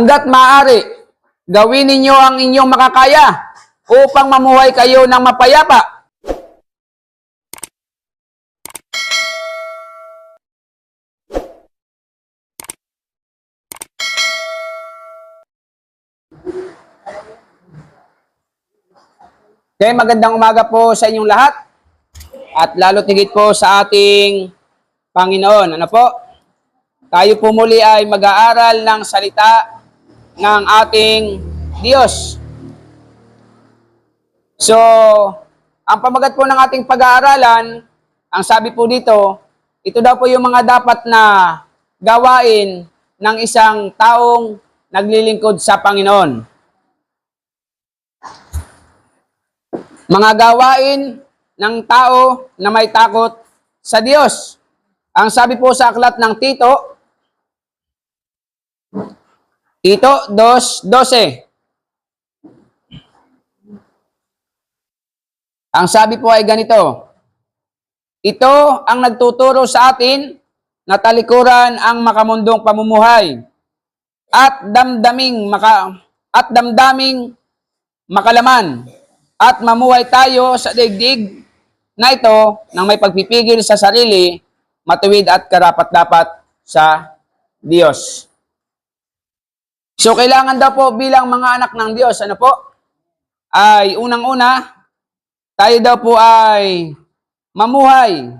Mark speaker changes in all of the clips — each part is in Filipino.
Speaker 1: Hanggat maaari, gawin ninyo ang inyong makakaya upang mamuhay kayo ng mapayapa. Okay, magandang umaga po sa inyong lahat. At lalo tigit po sa ating Panginoon. Ano po? Tayo po muli ay mag-aaral ng salita ng ating Diyos. So, ang pamagat po ng ating pag-aaralan, ang sabi po dito, ito daw po yung mga dapat na gawain ng isang taong naglilingkod sa Panginoon. Mga gawain ng tao na may takot sa Diyos. Ang sabi po sa aklat ng Tito, Tito 2.12. Ang sabi po ay ganito, Ito ang nagtuturo sa atin na talikuran ang makamundong pamumuhay at damdaming maka at damdaming makalaman at mamuhay tayo sa daigdig na ito nang may pagpipigil sa sarili, matuwid at karapat-dapat sa Diyos. So, kailangan daw po bilang mga anak ng Diyos, ano po? Ay, unang-una, tayo daw po ay mamuhay.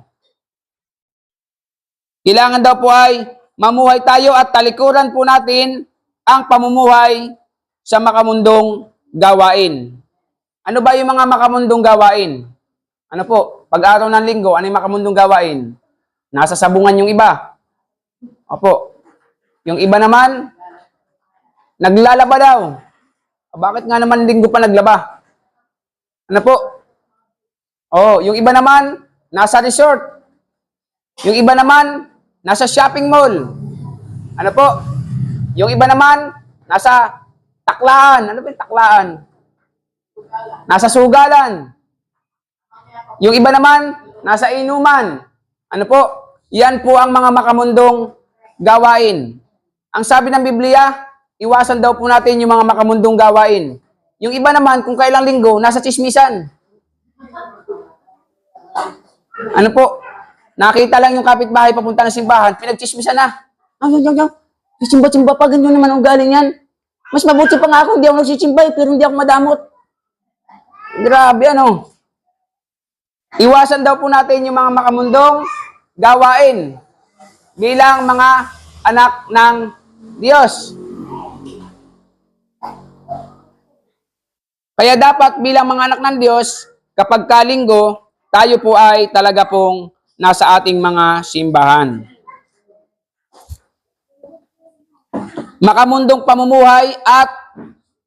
Speaker 1: Kailangan daw po ay mamuhay tayo at talikuran po natin ang pamumuhay sa makamundong gawain. Ano ba yung mga makamundong gawain? Ano po? Pag-araw ng linggo, ano yung makamundong gawain? Nasa sabungan yung iba. Opo. Yung iba naman, naglalaba daw. Ah, Bakit nga naman linggo pa naglaba? Ano po? Oh, yung iba naman, nasa resort. Yung iba naman, nasa shopping mall. Ano po? Yung iba naman, nasa taklaan. Ano ba yung taklaan? Nasa sugalan. Yung iba naman, nasa inuman. Ano po? Yan po ang mga makamundong gawain. Ang sabi ng Biblia, iwasan daw po natin yung mga makamundong gawain. Yung iba naman, kung kailang linggo, nasa chismisan. Ano po? Nakita lang yung kapitbahay papunta ng simbahan, pinagchismisan na. Ay, ay, ay, ay. Simba-simba pa, ganyan naman ang galing yan. Mas mabuti pa nga ako, hindi ako nagsisimba eh, pero hindi ako madamot. Grabe ano. Iwasan daw po natin yung mga makamundong gawain bilang mga anak ng Diyos. Kaya dapat bilang mga anak ng Diyos, kapag kalinggo, tayo po ay talaga pong nasa ating mga simbahan. Makamundong pamumuhay at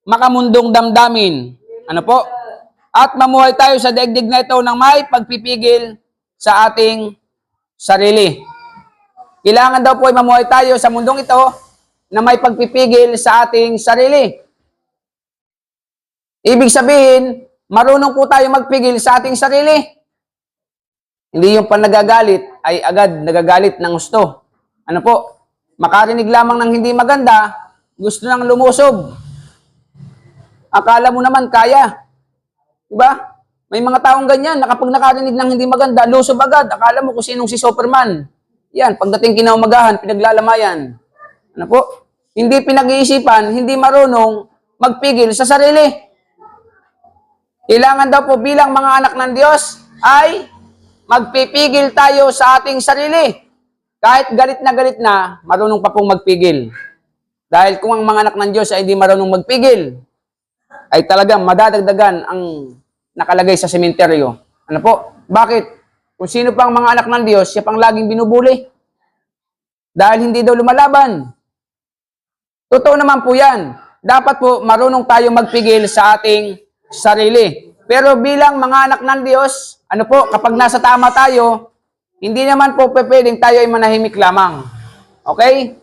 Speaker 1: makamundong damdamin. Ano po? At mamuhay tayo sa daigdig na ito ng may pagpipigil sa ating sarili. Kailangan daw po ay mamuhay tayo sa mundong ito na may pagpipigil sa ating sarili. Ibig sabihin, marunong po tayo magpigil sa ating sarili. Hindi yung panagagalit ay agad nagagalit ng gusto. Ano po? Makarinig lamang ng hindi maganda, gusto nang lumusob. Akala mo naman kaya. Diba? May mga taong ganyan, na kapag nakarinig ng hindi maganda, lusob agad. Akala mo kung sinong si Superman. Yan, pagdating kinaumagahan, pinaglalamayan. Ano po? Hindi pinag-iisipan, hindi marunong magpigil sa sarili. Kailangan daw po bilang mga anak ng Diyos ay magpipigil tayo sa ating sarili. Kahit galit na galit na, marunong pa pong magpigil. Dahil kung ang mga anak ng Diyos ay hindi marunong magpigil, ay talagang madadagdagan ang nakalagay sa sementeryo. Ano po? Bakit? Kung sino pang mga anak ng Diyos, siya pang laging binubuli. Dahil hindi daw lumalaban. Totoo naman po yan. Dapat po marunong tayo magpigil sa ating sarili. Pero bilang mga anak ng Diyos, ano po, kapag nasa tama tayo, hindi naman po pwedeng tayo ay manahimik lamang. Okay?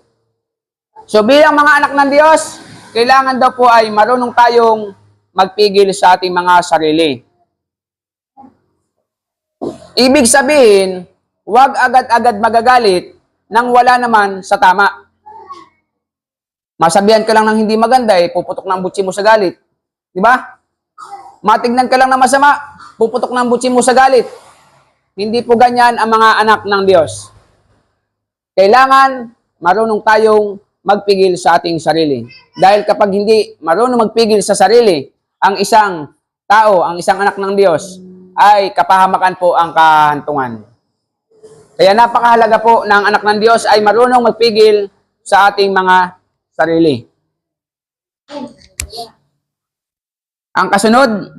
Speaker 1: So bilang mga anak ng Diyos, kailangan daw po ay marunong tayong magpigil sa ating mga sarili. Ibig sabihin, huwag agad-agad magagalit nang wala naman sa tama. Masabihan ka lang ng hindi maganda, eh, puputok ng butsi mo sa galit. Di ba? Matignan ka lang na masama, puputok ng butsi mo sa galit. Hindi po ganyan ang mga anak ng Diyos. Kailangan marunong tayong magpigil sa ating sarili. Dahil kapag hindi marunong magpigil sa sarili, ang isang tao, ang isang anak ng Diyos, ay kapahamakan po ang kahantungan. Kaya napakahalaga po ng anak ng Diyos ay marunong magpigil sa ating mga sarili. Ang kasunod,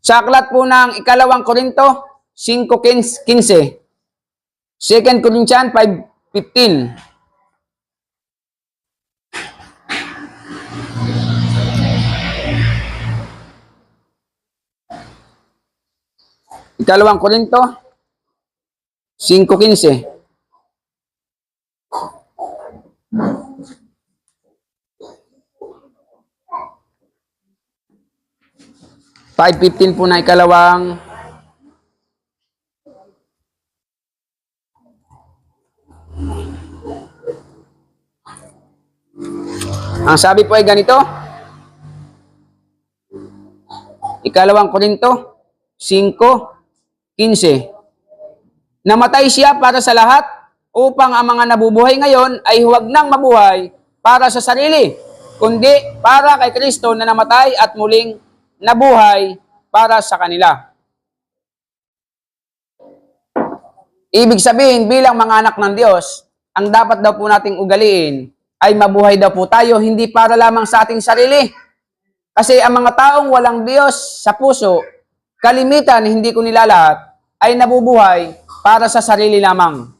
Speaker 1: sa aklat po ng ikalawang Korinto, 5.15. 2 Corinthians 5.15. Ikalawang Korinto, 5.15. Five fifteen po na ikalawang Ang sabi po ay ganito. Ikalawang Korinto 5:15. Namatay siya para sa lahat upang ang mga nabubuhay ngayon ay huwag nang mabuhay para sa sarili, kundi para kay Kristo na namatay at muling nabuhay para sa kanila. Ibig sabihin, bilang mga anak ng Diyos, ang dapat daw po nating ugaliin ay mabuhay daw po tayo, hindi para lamang sa ating sarili. Kasi ang mga taong walang Diyos sa puso, kalimitan, hindi ko nilalahat, ay nabubuhay para sa sarili lamang.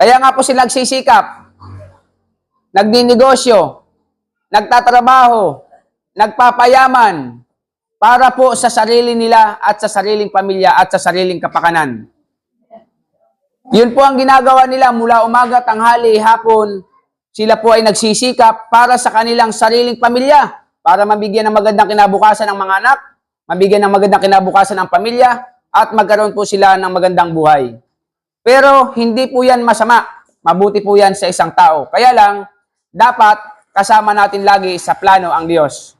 Speaker 1: Kaya nga po sila nagsisikap, nagdinegosyo, nagtatrabaho, nagpapayaman, para po sa sarili nila at sa sariling pamilya at sa sariling kapakanan. Yun po ang ginagawa nila mula umaga, tanghali, hapon. Sila po ay nagsisikap para sa kanilang sariling pamilya, para mabigyan ng magandang kinabukasan ng mga anak, mabigyan ng magandang kinabukasan ng pamilya, at magkaroon po sila ng magandang buhay. Pero hindi po yan masama. Mabuti po yan sa isang tao. Kaya lang, dapat kasama natin lagi sa plano ang Diyos.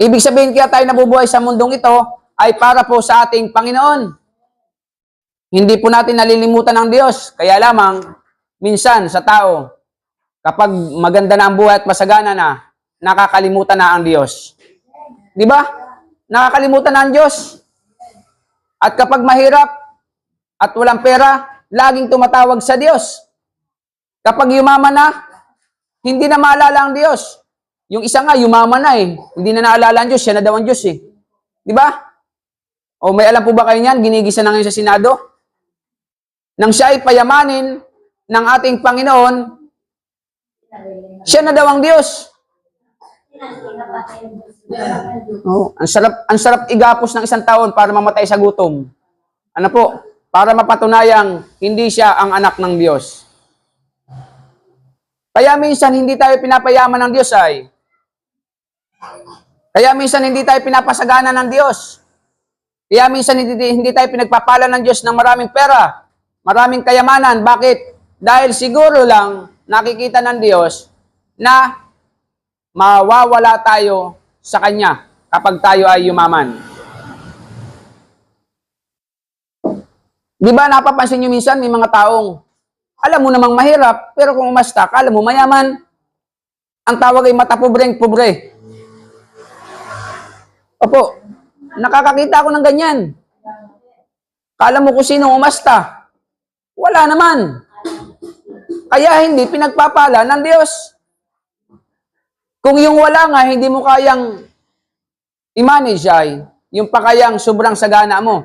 Speaker 1: Ibig sabihin kaya tayo nabubuhay sa mundong ito ay para po sa ating Panginoon. Hindi po natin nalilimutan ang Diyos. Kaya lamang, minsan sa tao, kapag maganda na ang buhay at masagana na, nakakalimutan na ang Diyos. Di ba? Nakakalimutan na ang Diyos. At kapag mahirap at walang pera, laging tumatawag sa Diyos. Kapag yumaman na, hindi na maalala ang Diyos. Yung isa nga, yumaman na eh. Hindi na naalala ang Diyos, siya na daw ang Diyos eh. Di ba? O may alam po ba kayo niyan? Ginigisa na ngayon sa Senado? Nang siya ay payamanin ng ating Panginoon, siya na daw ang Diyos. Oh, ang sarap ang sarap igapos ng isang taon para mamatay sa gutom. Ano po? Para mapatunayang hindi siya ang anak ng Diyos. Kaya minsan hindi tayo pinapayaman ng Diyos ay. Kaya minsan hindi tayo pinapasagana ng Diyos. Kaya minsan hindi, hindi tayo pinagpapala ng Diyos ng maraming pera, maraming kayamanan. Bakit? Dahil siguro lang nakikita ng Diyos na mawawala tayo sa Kanya kapag tayo ay yumaman. Di ba napapansin nyo minsan may mga taong alam mo namang mahirap, pero kung umasta ka, alam mo mayaman. Ang tawag ay matapobreng pobre. Opo, nakakakita ako ng ganyan. Kala mo kung sino umasta. Wala naman. Kaya hindi pinagpapala ng Diyos. Kung yung wala nga, hindi mo kayang i-manage ay, yung pa kayang sobrang sagana mo.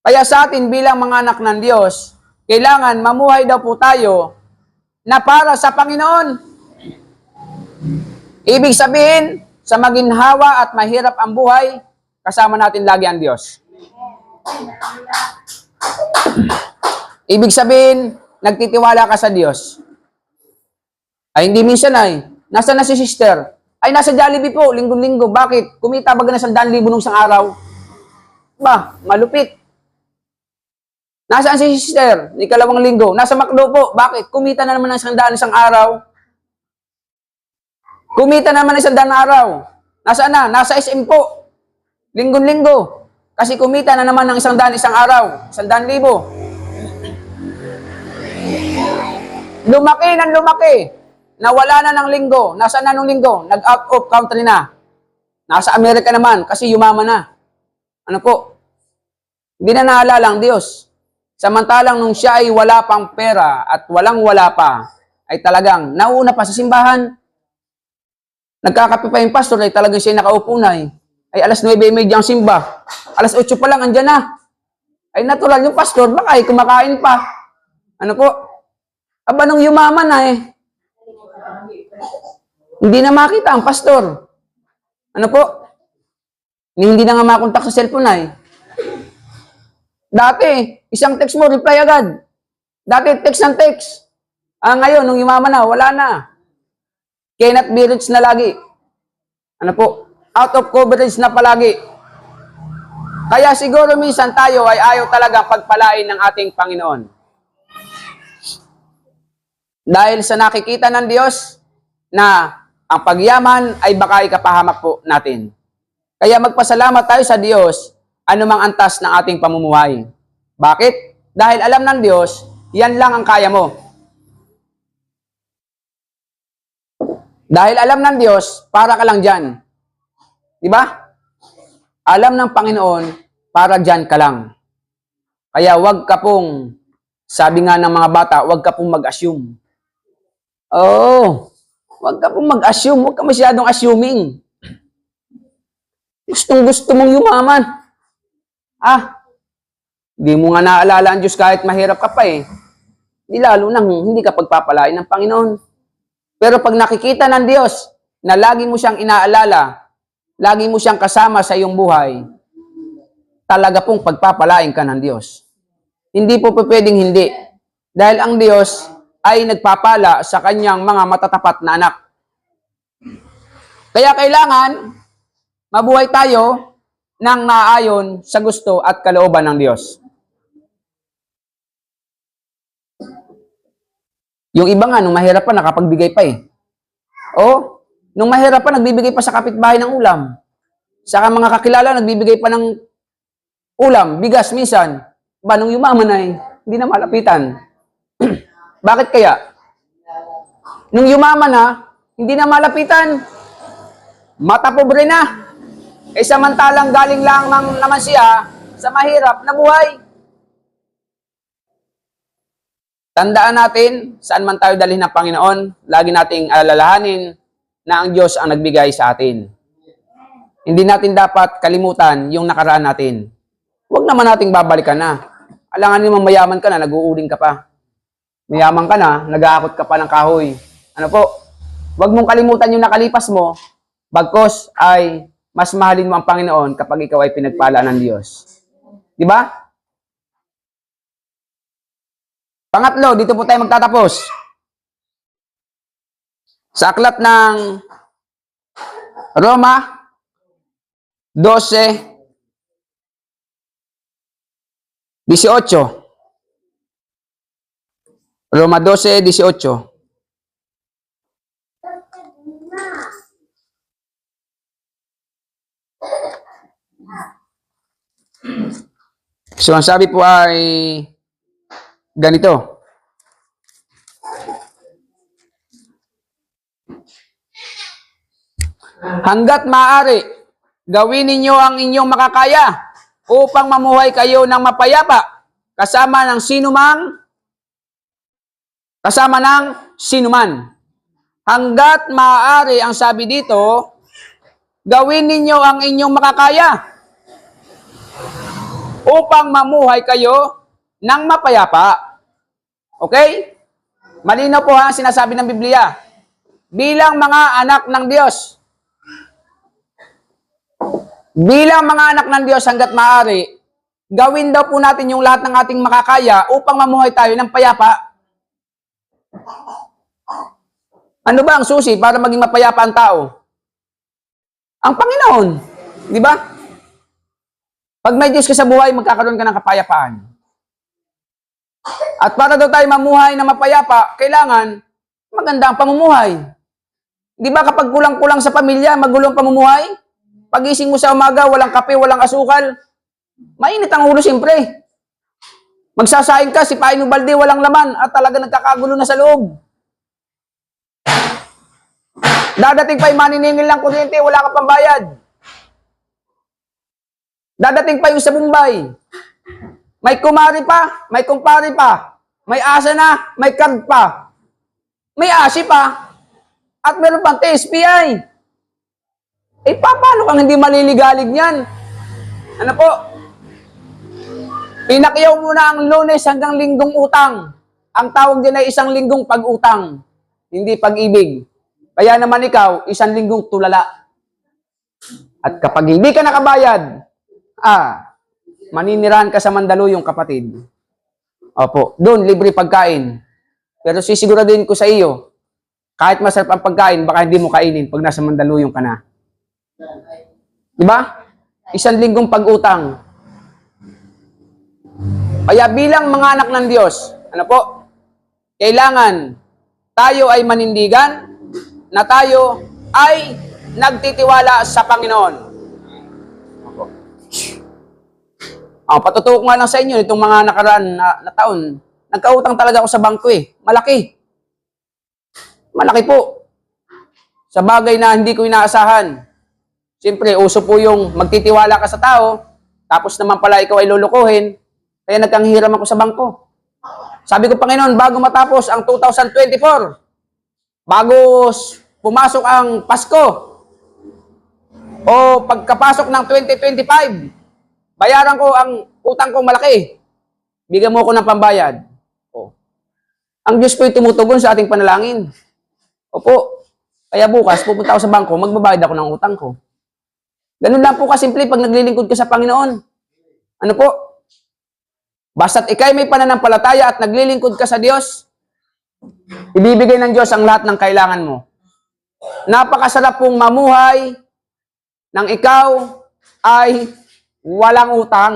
Speaker 1: Kaya sa atin bilang mga anak ng Diyos, kailangan mamuhay daw po tayo na para sa Panginoon. Ibig sabihin, sa maginhawa at mahirap ang buhay, kasama natin lagi ang Diyos. Ibig sabihin, nagtitiwala ka sa Diyos. Ay hindi minsan ay, nasa na si sister? Ay nasa Jollibee po, linggo-linggo. Bakit? Kumita ba na sa libo nung isang araw? Ba, malupit. Nasaan si sister? Ikalawang linggo. Nasa McDo po. Bakit? Kumita na naman ng isang daan isang araw. Kumita naman ng isang daan na araw. Nasaan na? Nasa SM po. Linggo-linggo. Kasi kumita na naman ng isang daan isang araw. Isang daan libo. Lumaki ng lumaki. Nawala na ng linggo. Nasaan na nung linggo? Nag-out of country na. Nasa Amerika naman kasi yumaman na. Ano po? Hindi na naalala ang Diyos. Samantalang nung siya ay wala pang pera at walang wala pa, ay talagang nauna pa sa simbahan. Nagkakape pa yung pastor ay talagang siya nakaupo na eh. Ay alas 9.30 ang simba. Alas 8 pa lang andyan na. Ay natural yung pastor, baka ay kumakain pa. Ano po? Aba nung yumaman na eh. Hindi na makita ang pastor. Ano po? Hindi na nga makontak sa cellphone na eh. Dati, isang text mo, reply agad. Dati, text ng text. Ah, ngayon, nung yumaman na, wala na. Cannot be reached na lagi. Ano po? Out of coverage na palagi. Kaya siguro minsan tayo ay ayaw talaga pagpalain ng ating Panginoon. Dahil sa nakikita ng Diyos na ang pagyaman ay baka ikapahamak po natin. Kaya magpasalamat tayo sa Diyos anumang antas ng ating pamumuhay. Bakit? Dahil alam ng Diyos, yan lang ang kaya mo. Dahil alam ng Diyos, para ka lang dyan. Di ba? Alam ng Panginoon, para dyan ka lang. Kaya wag ka pong, sabi nga ng mga bata, wag ka pong mag-assume. Oh, wag ka pong mag-assume, wag ka masyadong assuming. Gustong gusto mong yumaman. Ah, di mo nga naalala ang Diyos kahit mahirap ka pa eh. Di lalo nang hindi ka pagpapalain ng Panginoon. Pero pag nakikita ng Diyos na lagi mo siyang inaalala, lagi mo siyang kasama sa iyong buhay, talaga pong pagpapalain ka ng Diyos. Hindi po pwedeng hindi. Dahil ang Diyos ay nagpapala sa kanyang mga matatapat na anak. Kaya kailangan mabuhay tayo ng naayon sa gusto at kalooban ng Diyos. Yung iba nga, nung mahirap pa, nakapagbigay pa eh. O, nung mahirap pa, nagbibigay pa sa kapitbahay ng ulam. Saka mga kakilala, nagbibigay pa ng ulam, bigas minsan. Ba, nung yumaman na eh, hindi na malapitan. Bakit kaya? Nung yumaman na, hindi na malapitan. Mata pobre na. Eh samantalang galing lang naman siya sa mahirap na buhay. Tandaan natin, saan man tayo dalhin ng Panginoon, lagi nating alalahanin na ang Diyos ang nagbigay sa atin. Hindi natin dapat kalimutan yung nakaraan natin. Huwag naman nating babalikan na. Alangan naman mayaman ka na, nag-uuling ka pa. Mayaman ka na, nag-aakot ka pa ng kahoy. Ano po? Huwag mong kalimutan yung nakalipas mo, bagkos ay mas mahalin mo ang Panginoon kapag ikaw ay pinagpala ng Diyos. Di ba? Pangatlo, dito po tayo magtatapos. Sa aklat ng Roma 12 18. Roma 12, 18. So, ang sabi po ay ganito. Hanggat maaari, gawin ninyo ang inyong makakaya upang mamuhay kayo ng mapayapa kasama ng sinumang kasama ng sinuman. Hanggat maaari ang sabi dito, gawin ninyo ang inyong makakaya upang mamuhay kayo ng mapayapa. Okay? Malinaw po ha sinasabi ng Biblia. Bilang mga anak ng Diyos, bilang mga anak ng Diyos hanggat maaari, gawin daw po natin yung lahat ng ating makakaya upang mamuhay tayo ng payapa. Ano ba ang susi para maging mapayapa ang tao? Ang Panginoon. Di ba? Pag may Diyos ka sa buhay, magkakaroon ka ng kapayapaan. At para daw tayo mamuhay na mapayapa, kailangan maganda ang pamumuhay. Di ba kapag kulang-kulang sa pamilya, magulong pamumuhay? Pagising mo sa umaga, walang kape, walang asukal, mainit ang ulo siyempre. Magsasaing ka, si Paino Balde, walang laman, at talaga nagkakagulo na sa loob. Dadating pa yung maniningil ng kuryente, wala ka pang bayad. Dadating pa yung sa Mumbai. May kumari pa, may kumpari pa, may asa na, may card pa, may asi pa, at meron pang TSPI. Eh, pa, paano kang hindi maliligalig niyan? Ano po? Pinakyaw muna ang lunes hanggang linggong utang. Ang tawag din ay isang linggong pag-utang, hindi pag-ibig. Kaya naman ikaw, isang linggong tulala. At kapag hindi ka nakabayad, ah, maninirahan ka sa Mandaluyong kapatid. Opo, doon libre pagkain. Pero sisiguraduhin ko sa iyo, kahit masarap ang pagkain, baka hindi mo kainin pag nasa Mandaluyong ka na. Di ba? Isang linggong pag-utang. Kaya bilang mga anak ng Diyos, ano po? Kailangan tayo ay manindigan na tayo ay nagtitiwala sa Panginoon. Oh, patutuko nga lang sa inyo itong mga nakaraan na, na taon. Nagkautang talaga ako sa bangko eh. Malaki. Malaki po. Sa bagay na hindi ko inaasahan. Siyempre, uso po yung magtitiwala ka sa tao, tapos naman pala ikaw ay lulukuhin, kaya nagkanghiram ako sa bangko. Sabi ko, Panginoon, bago matapos ang 2024, bago pumasok ang Pasko, o pagkapasok ng 2025, bayaran ko ang utang kong malaki. Bigyan mo ako ng pambayad. O. Ang Diyos po'y tumutugon sa ating panalangin. Opo. Kaya bukas, pupunta ako sa bangko, magbabayad ako ng utang ko. Ganun lang po kasimple pag naglilingkod ka sa Panginoon. Ano po? Basta't ikay may pananampalataya at naglilingkod ka sa Diyos, ibibigay ng Diyos ang lahat ng kailangan mo. Napakasarap pong mamuhay nang ikaw ay walang utang.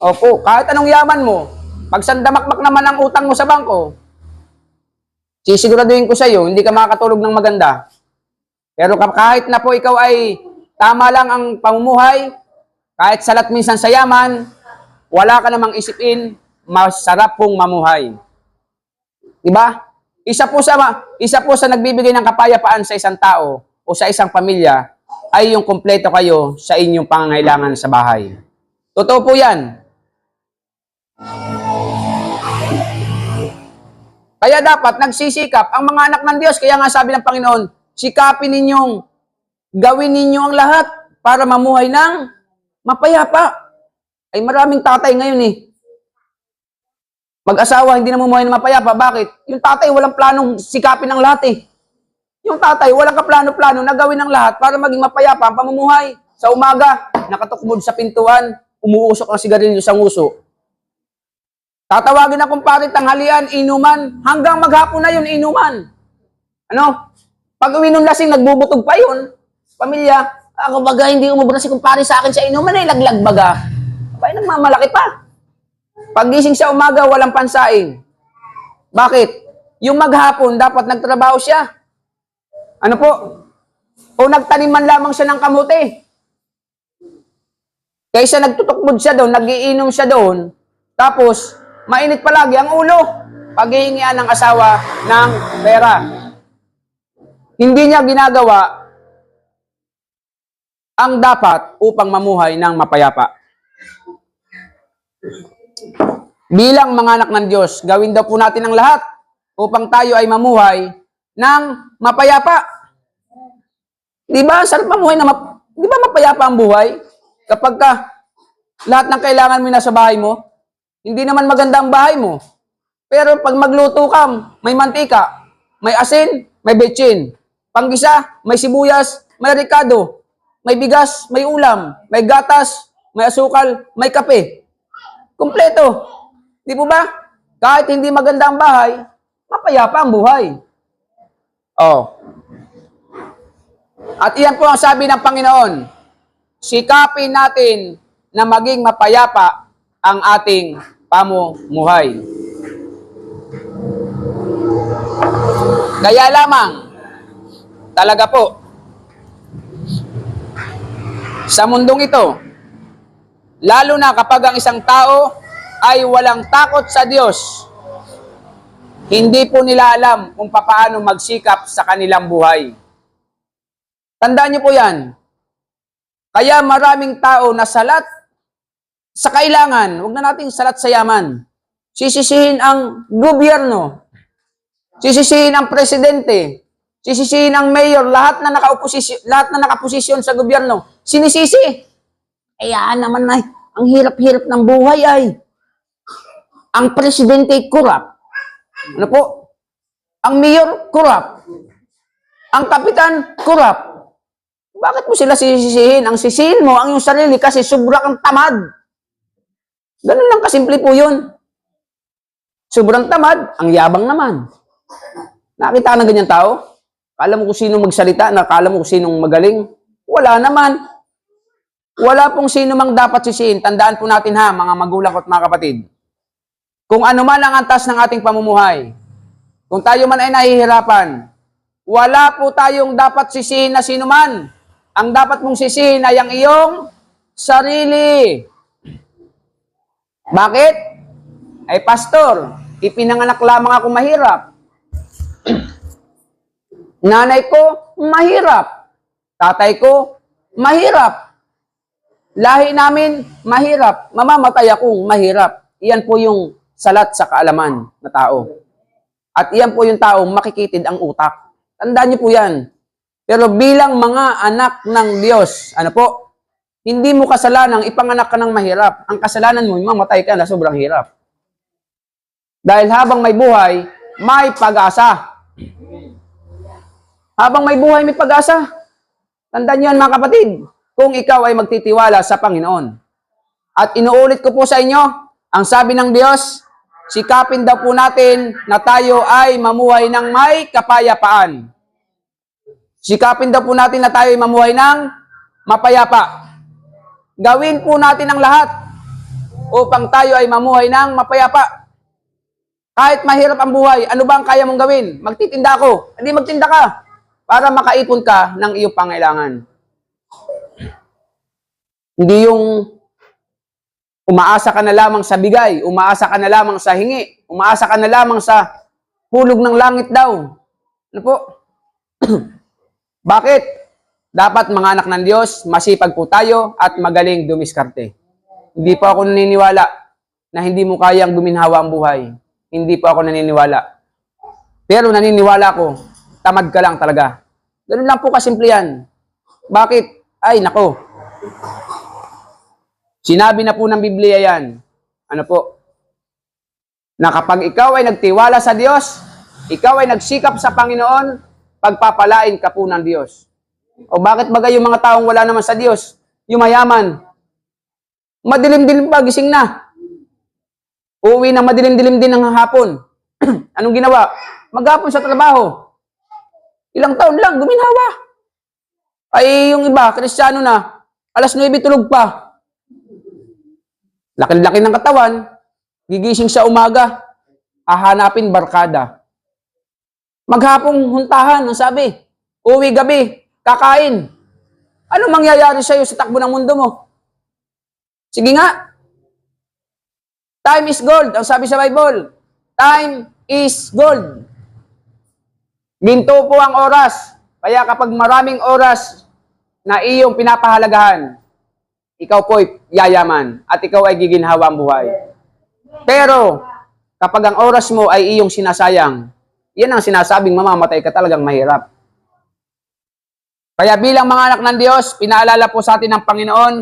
Speaker 1: Opo, kahit anong yaman mo, pag sandamakmak naman ang utang mo sa bangko, sisiguraduhin ko sa iyo, hindi ka makakatulog ng maganda. Pero ka- kahit na po ikaw ay tama lang ang pamumuhay, kahit salat minsan sa yaman, wala ka namang isipin, masarap pong mamuhay. Di ba? Isa po sa isa po sa nagbibigay ng kapayapaan sa isang tao o sa isang pamilya ay yung kumpleto kayo sa inyong pangangailangan sa bahay. Totoo po 'yan. Kaya dapat nagsisikap ang mga anak ng Diyos. Kaya nga sabi ng Panginoon, sikapin ninyong gawin ninyo ang lahat para mamuhay ng mapayapa. Ay maraming tatay ngayon eh. Mag-asawa, hindi na mamuhay ng mapayapa. Bakit? Yung tatay, walang planong sikapin ang lahat eh. Yung tatay, walang kaplano-plano na gawin ang lahat para maging mapayapa ang pamumuhay. Sa umaga, nakatukbod sa pintuan, umuusok ang sigarilyo sa nguso. Tatawagin na kumpare, tanghalian, inuman, hanggang maghapon na yun, inuman. Ano? Pag uwi ng lasing, nagbubutog pa yun. Pamilya, ako baga, hindi umubra si kumpare sa akin sa inuman, ay laglag baga. Abay, nagmamalaki pa. Pagising sa umaga, walang pansaing. Bakit? Yung maghapon, dapat nagtrabaho siya. Ano po? O nagtanim man lamang siya ng kamuti. Kaysa nagtutukbod siya doon, nagiinom siya doon, tapos mainit palagi ang ulo. Paghihingian ng asawa ng pera. Hindi niya ginagawa ang dapat upang mamuhay ng mapayapa. Bilang mga anak ng Diyos, gawin daw po natin ang lahat upang tayo ay mamuhay ng mapayapa. Di ba? Sarap mamuhay na map- Di ba mapayapa ang buhay? Kapag ka lahat ng kailangan mo na sa bahay mo, hindi naman maganda ang bahay mo. Pero pag magluto ka, may mantika, may asin, may betchin. Panggisa, may sibuyas, may ricado, may bigas, may ulam, may gatas, may asukal, may kape. Kompleto. Di po ba? Kahit hindi maganda ang bahay, mapayapa ang buhay. Oh. At iyan po ang sabi ng Panginoon. Sikapin natin na maging mapayapa ang ating pamumuhay. Kaya lamang, talaga po, sa mundong ito, lalo na kapag ang isang tao ay walang takot sa Diyos, hindi po nila alam kung paano magsikap sa kanilang buhay. Tandaan niyo po yan. Kaya maraming tao na salat sa kailangan, huwag na nating salat sa yaman. Sisisihin ang gobyerno, sisisihin ang presidente, sisisihin ang mayor, lahat na naka-oposisyon, lahat na nakaposisyon sa gobyerno, sinisisi. Kaya naman ay, ang hirap-hirap ng buhay ay, ang presidente kurap. Ano po? Ang mayor, kurap. Ang kapitan, kurap. Bakit mo sila sisisihin? Ang sisihin mo ang iyong sarili kasi sobra kang tamad. Ganun lang kasimple po yun. Sobrang tamad, ang yabang naman. Nakita ka ng ganyan tao? Kala mo kung sino magsalita, nakala mo kung sinong magaling? Wala naman. Wala pong sino mang dapat sisihin. Tandaan po natin ha, mga magulang ko at mga kapatid. Kung ano man ang antas ng ating pamumuhay, kung tayo man ay nahihirapan, wala po tayong dapat sisihin na sino man. Ang dapat mong sisihin ay ang iyong sarili. Bakit? Ay pastor, ipinanganak lamang ako mahirap. Nanay ko, mahirap. Tatay ko, mahirap. Lahi namin, mahirap. Mamamatay akong mahirap. Iyan po yung salat sa kaalaman na tao. At iyan po yung taong makikitid ang utak. Tandaan niyo po yan. Pero bilang mga anak ng Diyos, ano po, hindi mo kasalanang ipanganak ka ng mahirap. Ang kasalanan mo, mamatay ka na sobrang hirap. Dahil habang may buhay, may pag-asa. Habang may buhay, may pag-asa. Tandaan niyo yan mga kapatid, kung ikaw ay magtitiwala sa Panginoon. At inuulit ko po sa inyo, ang sabi ng Diyos, sikapin daw po natin na tayo ay mamuhay ng may kapayapaan. Sikapin daw po natin na tayo ay mamuhay ng mapayapa. Gawin po natin ang lahat upang tayo ay mamuhay ng mapayapa. Kahit mahirap ang buhay, ano ba ang kaya mong gawin? Magtitinda ako. Hindi magtinda ka para makaipon ka ng iyong pangailangan. Hindi yung umaasa ka na lamang sa bigay, umaasa ka na lamang sa hingi, umaasa ka na lamang sa hulog ng langit daw. Ano po? Bakit? Dapat mga anak ng Diyos, masipag po tayo at magaling dumiskarte. Hindi po ako naniniwala na hindi mo kayang guminhawa ang buhay. Hindi po ako naniniwala. Pero naniniwala ko, tamad ka lang talaga. Ganun lang po kasimple yan. Bakit? Ay, nako. Sinabi na po ng Biblia yan. Ano po? Na kapag ikaw ay nagtiwala sa Diyos, ikaw ay nagsikap sa Panginoon, pagpapalain ka po ng Diyos. O bakit bagay yung mga taong wala naman sa Diyos? Yung mayaman. Madilim-dilim pa, gising na. Uuwi ng madilim-dilim din ng hapon. Anong ginawa? Maghapon sa trabaho. Ilang taon lang, guminhawa. Ay, yung iba, kristyano na, alas 9 tulog pa. Laki-laki ng katawan, gigising sa umaga, hahanapin barkada. Maghapong huntahan, ang sabi, uwi gabi, kakain. Ano mangyayari sa'yo sa takbo ng mundo mo? Sige nga. Time is gold, ang sabi sa Bible. Time is gold. Ginto po ang oras. Kaya kapag maraming oras na iyong pinapahalagahan, ikaw po'y yayaman at ikaw ay giginhawa ang buhay. Pero, kapag ang oras mo ay iyong sinasayang, yan ang sinasabing mamamatay ka talagang mahirap. Kaya bilang mga anak ng Diyos, pinaalala po sa atin ng Panginoon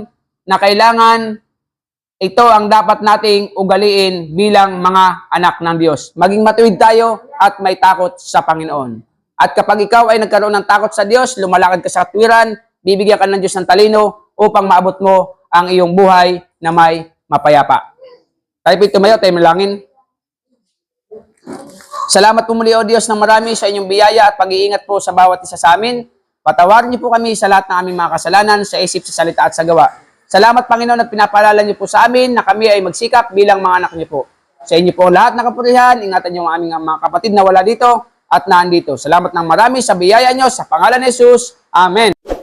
Speaker 1: na kailangan ito ang dapat nating ugaliin bilang mga anak ng Diyos. Maging matuwid tayo at may takot sa Panginoon. At kapag ikaw ay nagkaroon ng takot sa Diyos, lumalakad ka sa katwiran, bibigyan ka ng Diyos ng talino upang maabot mo ang iyong buhay na may mapayapa. Tayo po tumayo, tayo malangin. Salamat po muli, O Diyos, ng marami sa inyong biyaya at pag-iingat po sa bawat isa sa amin. Patawarin niyo po kami sa lahat ng aming mga kasalanan, sa isip, sa salita at sa gawa. Salamat Panginoon at pinapaalala niyo po sa amin na kami ay magsikap bilang mga anak niyo po. Sa inyo po lahat na kapurihan, ingatan niyo ang aming mga kapatid na wala dito at nandito. Salamat ng marami sa biyaya niyo sa pangalan ni Jesus. Amen.